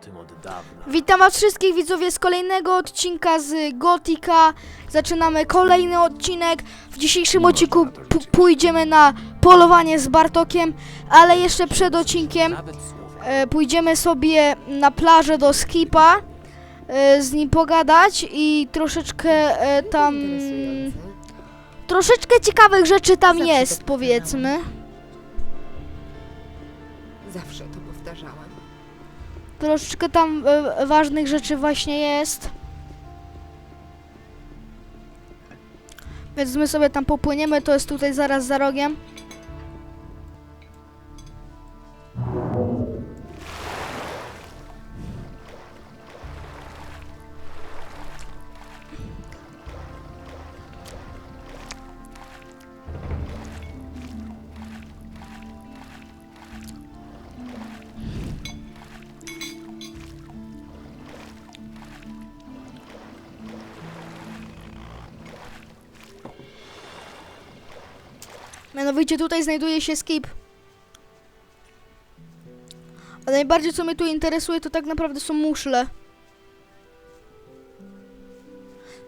tym od dawna. Witam was wszystkich widzowie z kolejnego odcinka z Gotika. Zaczynamy kolejny odcinek. W dzisiejszym odcinku p- pójdziemy na polowanie z Bartokiem, ale jeszcze przed odcinkiem Nawet e, pójdziemy sobie na plażę do Skipa, e, z nim pogadać i troszeczkę e, tam... Troszeczkę ciekawych rzeczy tam jest, to powiedzmy. Zawsze. Troszeczkę tam e, ważnych rzeczy właśnie jest. Więc my sobie tam popłyniemy, to jest tutaj zaraz za rogiem. Mianowicie tutaj znajduje się skip. A najbardziej co mnie tu interesuje to tak naprawdę są muszle.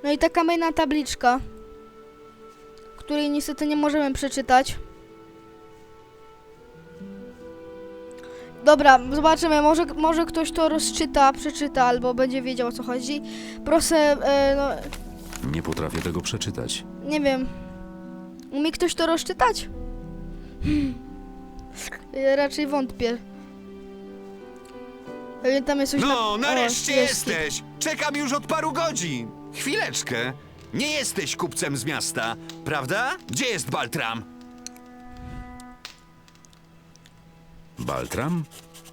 No i ta kamienna tabliczka, której niestety nie możemy przeczytać. Dobra, zobaczymy, może, może ktoś to rozczyta, przeczyta albo będzie wiedział o co chodzi. Proszę, e, no, Nie potrafię tego przeczytać. nie wiem. Umie ktoś to rozczytać? Hmm. Ja raczej wątpię. Tam jest coś na... No, O, nareszcie jest. jesteś! Czekam już od paru godzin. Chwileczkę. Nie jesteś kupcem z miasta, prawda? Gdzie jest Baltram? Baltram?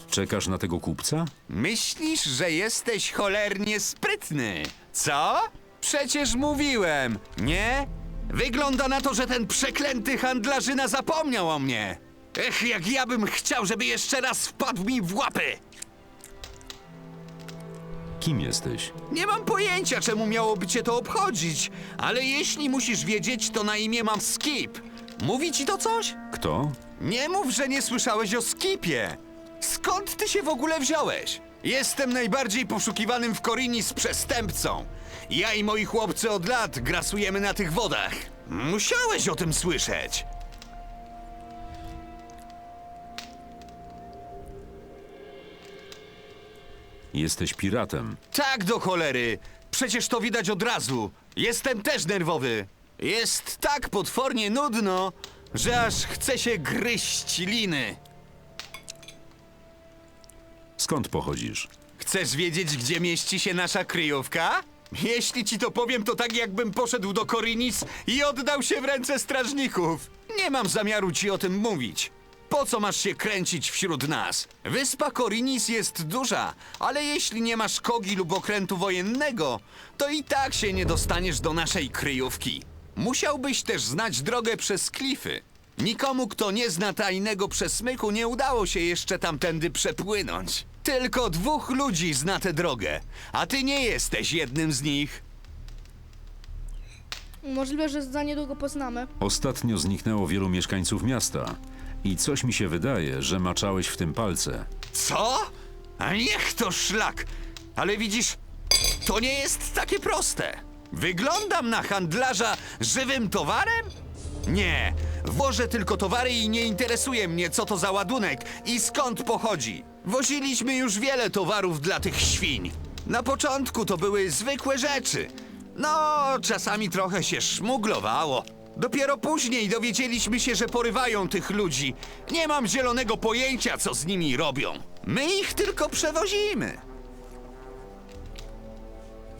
Czekasz na tego kupca? Myślisz, że jesteś cholernie sprytny, co? Przecież mówiłem, nie? Wygląda na to, że ten przeklęty handlarzyna zapomniał o mnie. Ech, jak ja bym chciał, żeby jeszcze raz wpadł mi w łapy. Kim jesteś? Nie mam pojęcia, czemu miałoby cię to obchodzić, ale jeśli musisz wiedzieć, to na imię mam Skip. Mówi ci to coś? Kto? Nie mów, że nie słyszałeś o Skipie. Skąd ty się w ogóle wziąłeś? Jestem najbardziej poszukiwanym w Korinis przestępcą. Ja i moi chłopcy od lat grasujemy na tych wodach. Musiałeś o tym słyszeć. Jesteś piratem. Tak do cholery! Przecież to widać od razu. Jestem też nerwowy. Jest tak potwornie nudno, że aż chce się gryźć liny. Skąd pochodzisz? Chcesz wiedzieć, gdzie mieści się nasza kryjówka? Jeśli ci to powiem, to tak jakbym poszedł do Korinis i oddał się w ręce strażników. Nie mam zamiaru ci o tym mówić. Po co masz się kręcić wśród nas? Wyspa Korinis jest duża, ale jeśli nie masz kogi lub okrętu wojennego, to i tak się nie dostaniesz do naszej kryjówki. Musiałbyś też znać drogę przez klify. Nikomu, kto nie zna tajnego przesmyku, nie udało się jeszcze tamtędy przepłynąć. Tylko dwóch ludzi zna tę drogę, a ty nie jesteś jednym z nich. Możliwe, że za niedługo poznamy. Ostatnio zniknęło wielu mieszkańców miasta. I coś mi się wydaje, że maczałeś w tym palce. Co? A niech to szlak! Ale widzisz, to nie jest takie proste. Wyglądam na handlarza żywym towarem? Nie, wożę tylko towary i nie interesuje mnie, co to za ładunek i skąd pochodzi. Woziliśmy już wiele towarów dla tych świń. Na początku to były zwykłe rzeczy. No, czasami trochę się szmuglowało. Dopiero później dowiedzieliśmy się, że porywają tych ludzi. Nie mam zielonego pojęcia, co z nimi robią. My ich tylko przewozimy.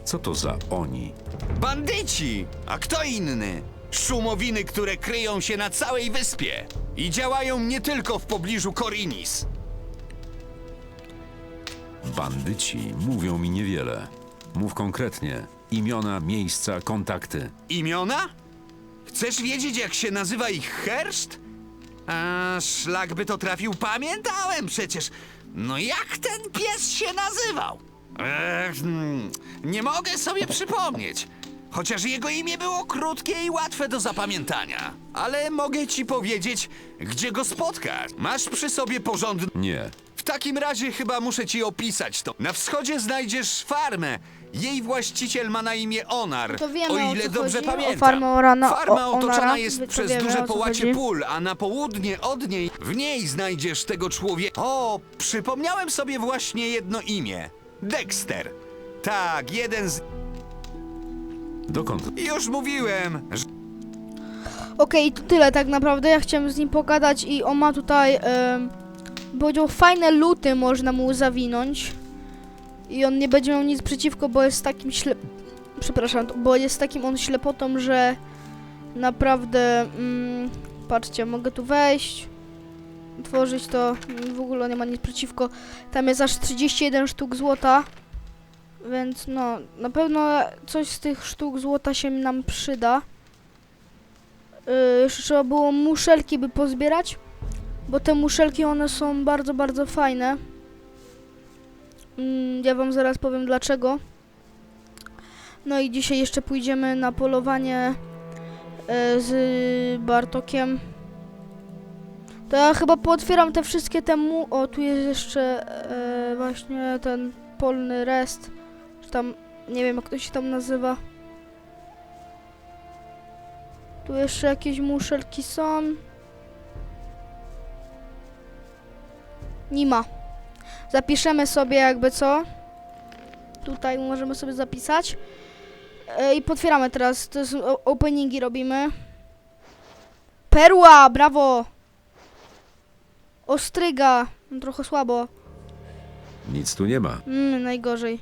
Co to za oni? Bandyci! A kto inny? Szumowiny, które kryją się na całej wyspie i działają nie tylko w pobliżu Korinis. Bandyci mówią mi niewiele. Mów konkretnie. Imiona, miejsca, kontakty. Imiona? Chcesz wiedzieć, jak się nazywa ich herszt? A szlak by to trafił, pamiętałem przecież. No jak ten pies się nazywał? Ech, hmm, nie mogę sobie przypomnieć. Chociaż jego imię było krótkie i łatwe do zapamiętania. Ale mogę ci powiedzieć, gdzie go spotkać. Masz przy sobie porządny... Nie. W takim razie chyba muszę ci opisać to. Na wschodzie znajdziesz farmę. Jej właściciel ma na imię Onar. To wiemy, o o ile co dobrze chodzi. O pamiętam. farmę Orana- Farma o- otoczona Onara. jest to przez wiemy, duże co połacie chodzi. pól, a na południe od niej, w niej znajdziesz tego człowieka. O, przypomniałem sobie właśnie jedno imię. Dexter. Tak, jeden z... Dokąd? Już mówiłem, że Okej, to tyle tak naprawdę. Ja chciałem z nim pogadać i on ma tutaj, em, powiedział, fajne luty można mu zawinąć. I on nie będzie miał nic przeciwko, bo jest takim ślep... Przepraszam, bo jest takim on ślepotą, że naprawdę... Mm, patrzcie, mogę tu wejść, otworzyć to, mm, w ogóle nie ma nic przeciwko. Tam jest aż 31 sztuk złota. Więc no, na pewno coś z tych sztuk złota się nam przyda. Yy, jeszcze trzeba było muszelki by pozbierać, bo te muszelki one są bardzo, bardzo fajne. Mm, ja wam zaraz powiem dlaczego. No i dzisiaj jeszcze pójdziemy na polowanie yy, z Bartokiem. To ja chyba pootwieram te wszystkie te mu... O, tu jest jeszcze yy, właśnie ten polny rest. Tam, nie wiem jak to się tam nazywa. Tu jeszcze jakieś muszelki są. Nie ma. Zapiszemy sobie jakby co. Tutaj możemy sobie zapisać. E, I potwieramy teraz. To jest o- openingi robimy. Perła, brawo! Ostryga. No, trochę słabo. Nic tu nie ma. Mm, najgorzej.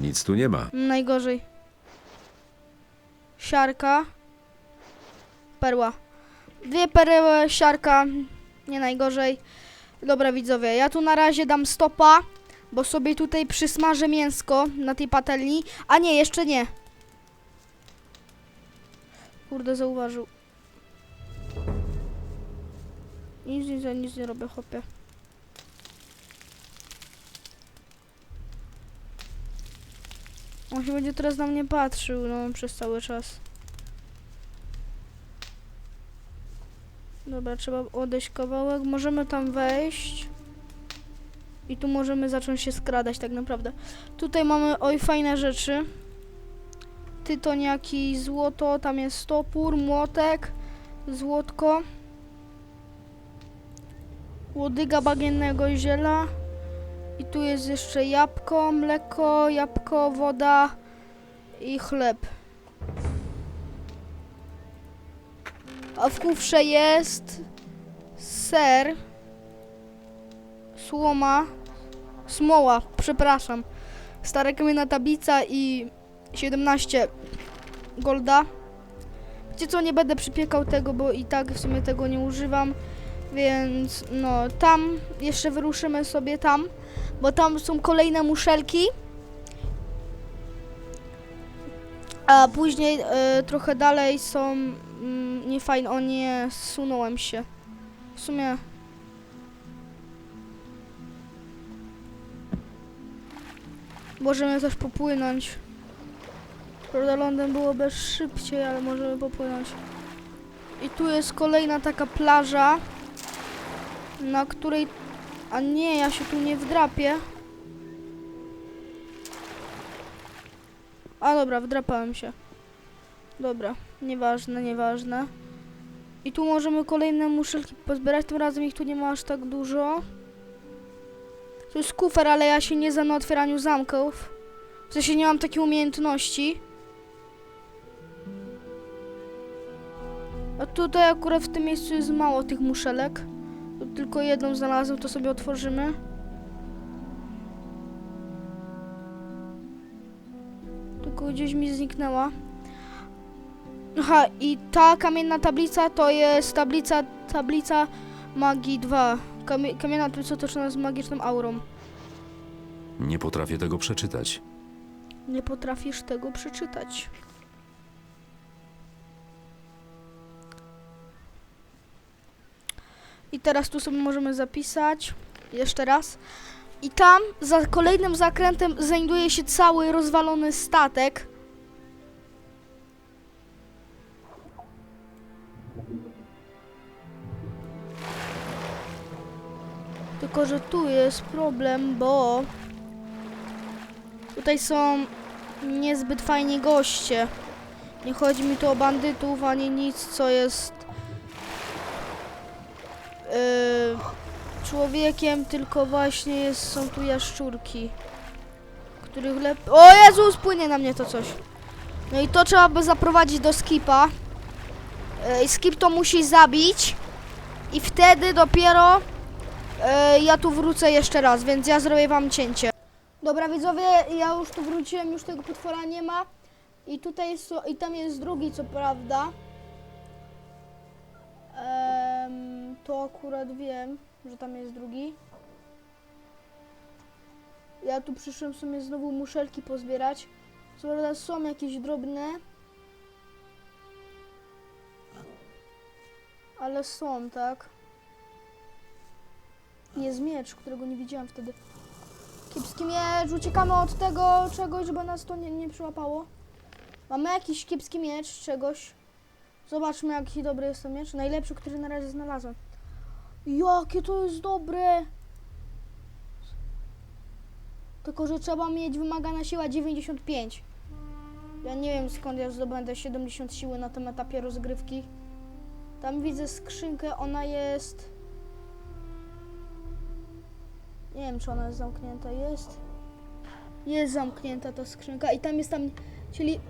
Nic tu nie ma. Najgorzej. Siarka. Perła. Dwie perły, siarka. Nie najgorzej. Dobra widzowie, ja tu na razie dam stopa, bo sobie tutaj przysmażę mięsko na tej patelni. A nie, jeszcze nie. Kurde, zauważył. Nic, nic, nic nie robię, chłopie. On się będzie teraz na mnie patrzył, no, przez cały czas. Dobra, trzeba odejść kawałek. Możemy tam wejść. I tu możemy zacząć się skradać tak naprawdę. Tutaj mamy, oj, fajne rzeczy. Tytoniaki, złoto, tam jest topór, młotek, złotko. Łodyga bagiennego ziela. I tu jest jeszcze jabłko, mleko, jabłko, woda i chleb. A w kufrze jest ser, słoma, smoła, przepraszam. Stara kamienna tablica i 17 golda. Wiecie co, nie będę przypiekał tego, bo i tak w sumie tego nie używam. Więc no, tam jeszcze wyruszymy sobie tam, bo tam są kolejne muszelki. A później e, trochę dalej są mm, niefajne. O nie, zsunąłem się. W sumie. Możemy też popłynąć. Prawda, lądem byłoby szybciej, ale możemy popłynąć. I tu jest kolejna taka plaża, na której... A nie, ja się tu nie wdrapię. A dobra, wdrapałem się. Dobra, nieważne, nieważne. I tu możemy kolejne muszelki pozbierać, tym razem ich tu nie ma aż tak dużo. To jest kufer, ale ja się nie znam na otwieraniu zamków. W sensie nie mam takiej umiejętności. A tutaj akurat w tym miejscu jest mało tych muszelek. Tylko jedną znalazłem, to sobie otworzymy. Tylko gdzieś mi zniknęła. Aha, i ta kamienna tablica to jest tablica, tablica magii 2. Kamie, kamienna tablica otoczona z magiczną aurą. Nie potrafię tego przeczytać. Nie potrafisz tego przeczytać. I teraz tu sobie możemy zapisać. Jeszcze raz. I tam za kolejnym zakrętem znajduje się cały rozwalony statek. Tylko, że tu jest problem, bo tutaj są niezbyt fajni goście. Nie chodzi mi tu o bandytów ani nic, co jest człowiekiem, tylko właśnie jest, są tu jaszczurki, których lep... O Jezus, płynie na mnie to coś. No i to trzeba by zaprowadzić do skipa. I skip to musi zabić. I wtedy dopiero yy, ja tu wrócę jeszcze raz, więc ja zrobię wam cięcie. Dobra widzowie, ja już tu wróciłem, już tego potwora nie ma. I tutaj jest, i tam jest drugi, co prawda. Em, to akurat wiem, że tam jest drugi. Ja tu przyszłem sobie znowu muszelki pozbierać. Co prawda są jakieś drobne. Ale są, tak? Jest miecz, którego nie widziałam wtedy. Kiepski miecz, uciekamy od tego czegoś, żeby nas to nie, nie przyłapało. Mamy jakiś kiepski miecz, czegoś. Zobaczmy, jaki dobry jest to miecz. Najlepszy, który na razie znalazłem. Jakie to jest dobre! Tylko, że trzeba mieć wymagana siła 95. Ja nie wiem skąd ja zdobędę 70 siły na tym etapie rozgrywki. Tam widzę skrzynkę, ona jest... Nie wiem, czy ona jest zamknięta. Jest. Jest zamknięta ta skrzynka i tam jest tam... Czyli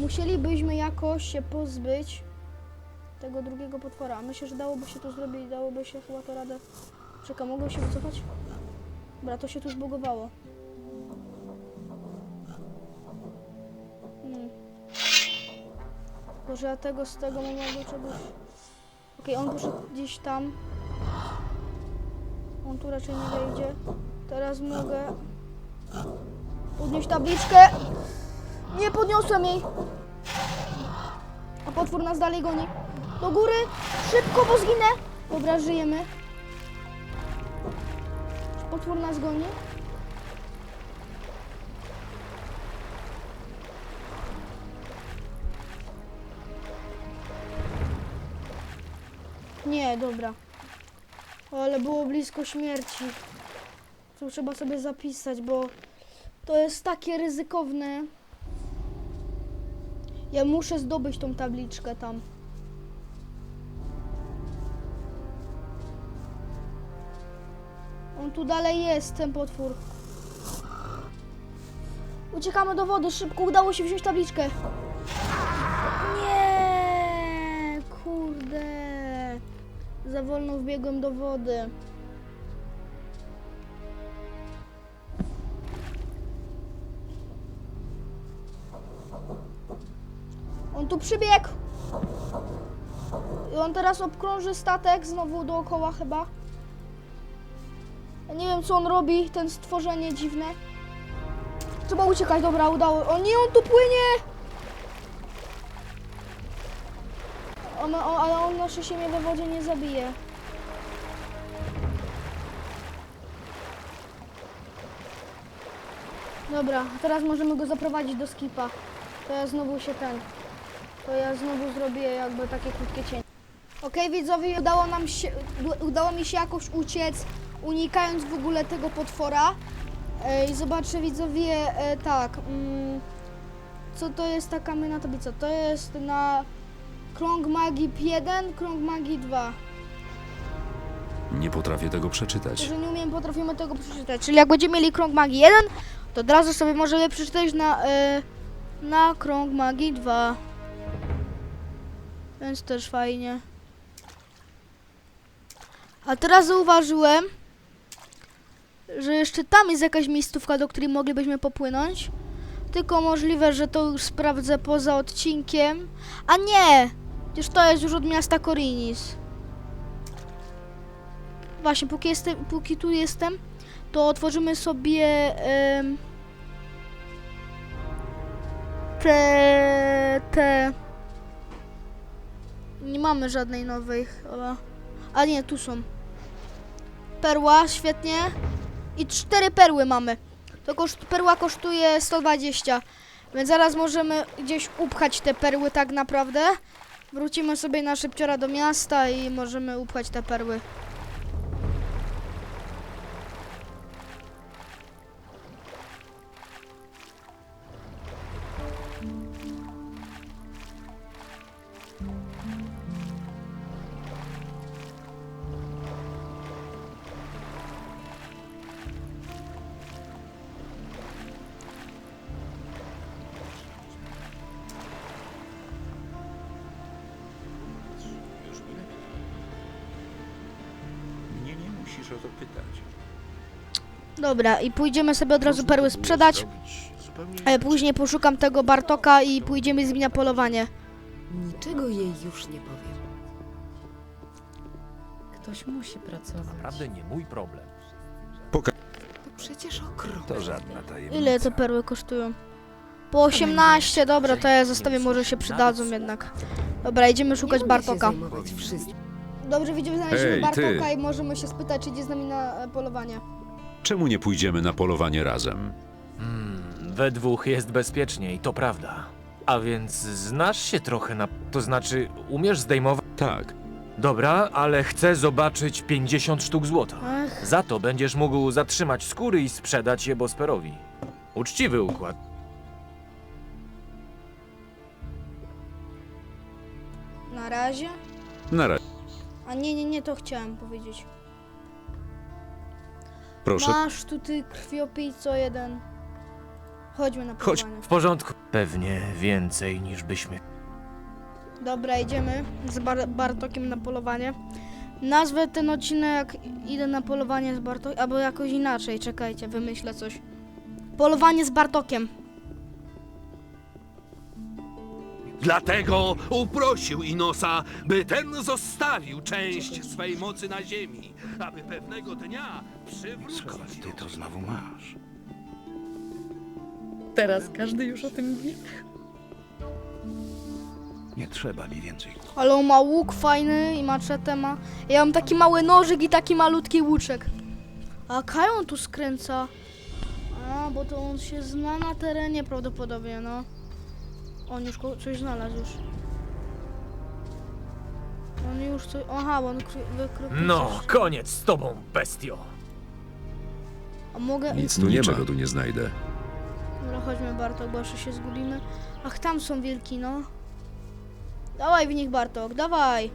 musielibyśmy jakoś się pozbyć tego drugiego potwora. Myślę, że dałoby się to zrobić, dałoby się chyba to radę. Czekaj, mogę się wycofać? Dobra, to się tu zbugowało. Hmm. Może ja tego z tego małego czegoś... Okej, on poszedł gdzieś tam. On tu raczej nie wejdzie. Teraz mogę podnieść tabliczkę. Nie podniosłem jej. A potwór nas dalej goni. Do góry! Szybko, bo zginę! Dobra, żyjemy. Potwór nas goni. Nie, dobra. Ale było blisko śmierci. To trzeba sobie zapisać, bo to jest takie ryzykowne. Ja muszę zdobyć tą tabliczkę tam. Tu dalej jest, ten potwór. Uciekamy do wody, szybko, udało się wziąć tabliczkę. Nie, kurde. Za wolno wbiegłem do wody. On tu przybiegł. I on teraz obkrąży statek znowu dookoła chyba. Nie wiem co on robi, ten stworzenie dziwne. Trzeba uciekać, dobra, udało. O nie, on tu płynie! On, on, ale on nasze siemię we wodzie nie zabije. Dobra, teraz możemy go zaprowadzić do skipa. To ja znowu się ten. To ja znowu zrobię jakby takie krótkie cienie. Okej widzowie, udało nam się, udało mi się jakoś uciec, unikając w ogóle tego potwora. E, I zobaczę widzowie, e, tak, mm, co to jest ta kamienna tablica? To jest na krąg magii 1, krąg magii 2. Nie potrafię tego przeczytać. Że nie umiem, potrafimy tego przeczytać. Czyli jak będziemy mieli krąg magii 1, to od razu sobie możemy przeczytać na, e, na krąg magii 2. Więc też fajnie. A teraz zauważyłem, że jeszcze tam jest jakaś miejscówka, do której moglibyśmy popłynąć. Tylko możliwe, że to już sprawdzę poza odcinkiem. A nie! Przecież to jest już od miasta Korinis. Właśnie, póki, jestem, póki tu jestem, to otworzymy sobie em, te, te... Nie mamy żadnej nowej chyba. A nie, tu są. Perła, świetnie. I cztery perły mamy. To koszt, perła kosztuje 120. Więc zaraz możemy gdzieś upchać te perły tak naprawdę. Wrócimy sobie na szybciora do miasta i możemy upchać te perły. Dobra, i pójdziemy sobie od razu perły sprzedać. Ja później poszukam tego Bartoka i pójdziemy z nim na polowanie. Niczego jej już nie powiem. Ktoś musi pracować. Naprawdę nie mój problem. To przecież okropne. To żadna tajemnica. Ile te perły kosztują? Po 18, dobra, to ja zostawię, może się przydadzą jednak. Dobra, idziemy szukać Bartoka. Dobrze, widzimy, znaleźliśmy Ej, ty. Bartoka i możemy się spytać, czy idzie z nami na e, polowanie. Czemu nie pójdziemy na polowanie razem? Hmm, we dwóch jest bezpieczniej, to prawda. A więc znasz się trochę na... To znaczy, umiesz zdejmować... Tak. Dobra, ale chcę zobaczyć 50 sztuk złota. Ech, Za to będziesz mógł zatrzymać skóry i sprzedać je Bosperowi. Uczciwy układ. na razie? Na razie. A nie, nie, nie, to chciałem powiedzieć. Proszę. Masz tu ty krwiopijco jeden. Chodźmy na Chodź. polowanie. W porządku. Pewnie więcej niż byśmy... Dobra, idziemy z Bar Bartokiem na polowanie. Nazwę ten odcinek Idę na polowanie z Bartokiem, albo jakoś inaczej, czekajcie, wymyślę coś. Polowanie z Bartokiem. Dlatego uprosił Inosa, by ten zostawił część swej mocy na ziemi, aby pewnego dnia przywrócił Skąd ty to znowu masz? Teraz każdy już o tym wie. Nie trzeba mi więcej. Ale on ma łuk fajny i maczetę ma. Ja mam taki mały nożyk i taki malutki łuczek. A kaj on tu skręca? A, bo to on się zna na terenie prawdopodobnie, no. On już coś znalazł już. On już coś... Aha, bo on kry- wykrył No, coś. koniec z tobą, bestio! A mogę... Nic tu nie ma. tu nie znajdę. Dobra, chodźmy Bartok, bo jeszcze się zgubimy. Ach, tam są wilki, no. Dawaj w nich Bartok, dawaj.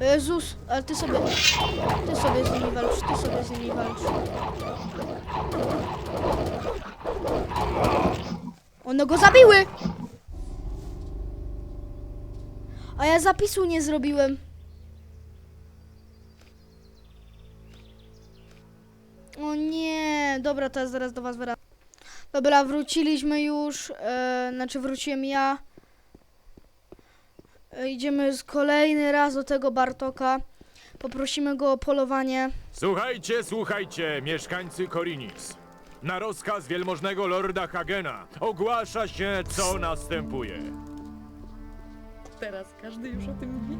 Jezus, ale ty sobie... Ty sobie z nimi walcz, ty sobie z nimi walcz. One go zabiły! A ja zapisu nie zrobiłem. O nie, dobra, to ja zaraz do was wracam. Dobra, wróciliśmy już, e, znaczy wróciłem ja. E, idziemy z kolejny raz do tego Bartoka. Poprosimy go o polowanie. Słuchajcie, słuchajcie, mieszkańcy Korinis. Na rozkaz wielmożnego lorda Hagena ogłasza się, co następuje. Teraz każdy już o tym wie.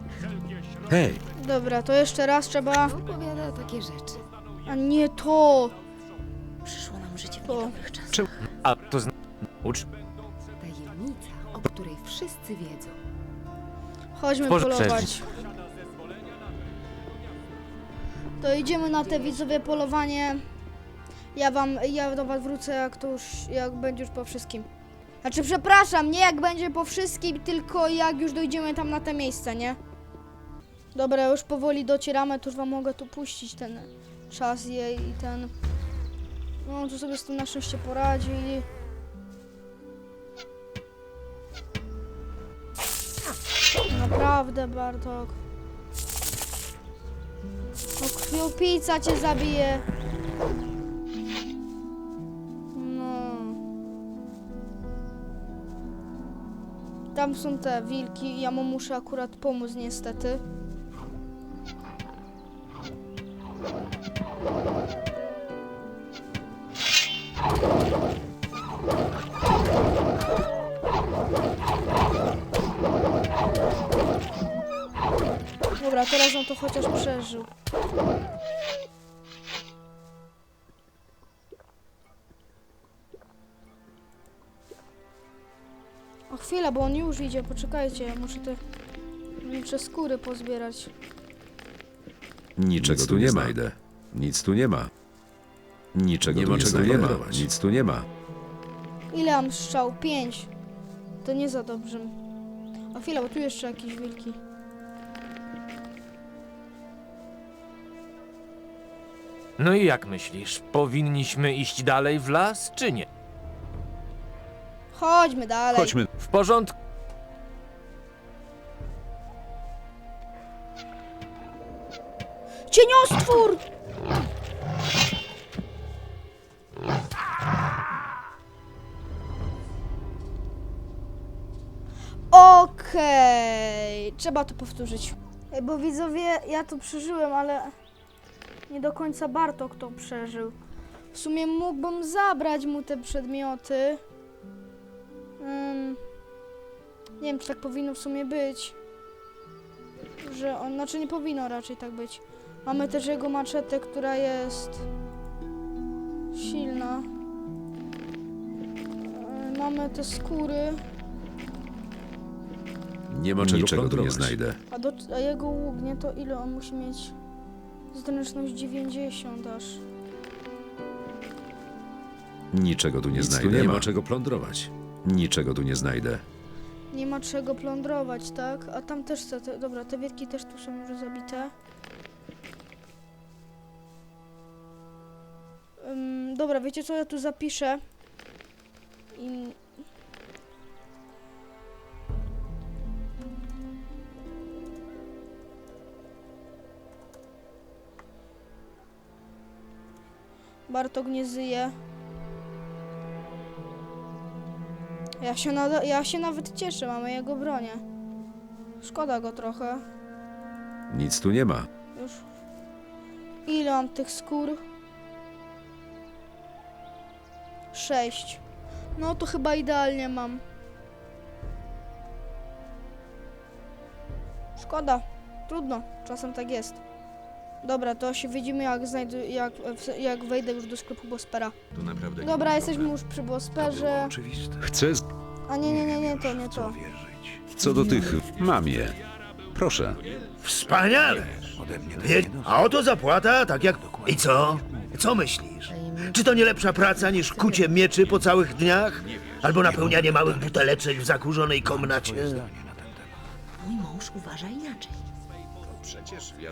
Hej, Dobra, to jeszcze raz trzeba. Opowiada takie rzeczy. A nie to! Przyszło nam życie w To. niedobrych czasach. A to zna... Ucz... Tajemnica, o której wszyscy wiedzą. Chodźmy Boże, polować. przeżyć. To idziemy na te widzowie polowanie. Ja wam, ja do was wrócę jak to już, jak będzie już po wszystkim. Znaczy przepraszam, nie jak będzie po wszystkim, tylko jak już dojdziemy tam na te miejsce, nie? Dobra, już powoli docieramy, to już wam mogę tu puścić ten czas jej i ten... No, tu sobie z tym na szczęście poradzili. Naprawdę, Bartok. No krwiopijca cię zabije. Tam są te wilki, ja mu muszę akurat pomóc niestety. Dobra, teraz on to chociaż przeżył. O chwilę, bo on już idzie, poczekajcie, ja muszę te wilcze skóry pozbierać. niczego Nic tu nie nie ma. znajdę. Nic tu nie ma. Niczego Nie tu ma nie czego. Nic tu nie ma. Ile mam strzał? Pięć. To nie za dobrze. O chwilę, bo tu jeszcze jakieś wilki. No i jak myślisz, powinniśmy iść dalej w las, czy nie? Chodźmy dalej. Chodźmy. W porządku. Potwór! Okej, trzeba to powtórzyć. Ej, Bo widzowie, ja to przeżyłem, ale nie do końca Bartok to przeżył. W sumie mógłbym zabrać mu te przedmioty. Ym, nie wiem, czy tak powinno w sumie być. Że on, znaczy nie powinno raczej tak być. Mamy też jego maczetę, która jest silna. Yy, Mamy te skóry, Nie ma czego Niczego tu nie znajdę. a, do, a jego łuk, nie to ile on musi mieć? Zręczność 90 aż. Niczego tu nie znajdę. nie ma czego plądrować. Niczego tu nie znajdę. Nie ma czego plądrować, tak? A tam też te, te, dobra, te wietki też tu są już zabite. Ym, dobra, wiecie co, ja tu zapiszę. I... Bartok nie zyje. Ja się, nada- ja się nawet cieszę, mamy jego bronię. Szkoda go trochę. Nic tu nie ma. Już. Ile mam tych skór? Sześć. No to chyba idealnie mam. Szkoda. Trudno. Czasem tak jest. Dobra, to się widzimy jak znajdę, jak, jak wejdę już do sklepu Bospera. To naprawdę Dobra, jesteśmy już przy To było Bosperze. oczywiste. Chcę. z- A nie, nie, nie, nie, to nie to. Co do tych. Mam je. Proszę. Wspaniale! Wie... A oto zapłata, tak jak... I co? Co myślisz? Czy to nie lepsza praca niż kucie mieczy po całych dniach? Albo napełnianie małych buteleczek w zakurzonej komnacie? Twoje zdanie na ten temat. Mój mąż uważa inaczej.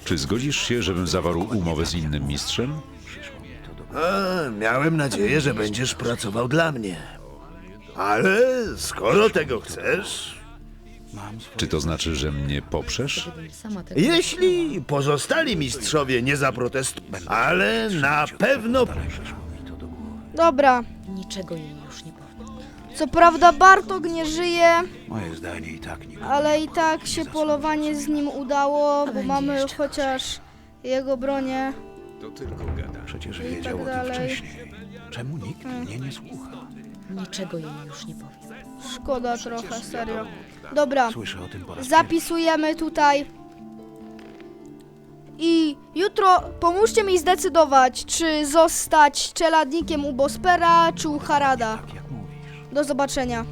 Czy zgodzisz się, żebym zawarł umowę z innym mistrzem? A, miałem nadzieję, że będziesz pracował dla mnie. Ale skoro tego chcesz... Czy to znaczy, że mnie poprzesz? Gdybym sama tego Jeśli pozostali mistrzowie nie zaprotestują, ale na pewno... przyszło mi to do głowy. Dobra. niczego jej już nie powiem. Co prawda Bartok nie żyje, Moje zdanie i tak nikogo ale i tak się polowanie z nim udało, bo mamy chociaż jego bronię. To tylko gada. Przecież I wiedział tak o tym dalej. wcześniej. Czemu nikt mnie nie słucha? Niczego jej już nie powiem. Szkoda trochę, serio. Dobra, Słyszę o tym po raz pierwszy. zapisujemy tutaj. I jutro pomóżcie mi zdecydować, czy zostać czeladnikiem u Bospera, czy u Harada. Tak jak mówisz. Do zobaczenia.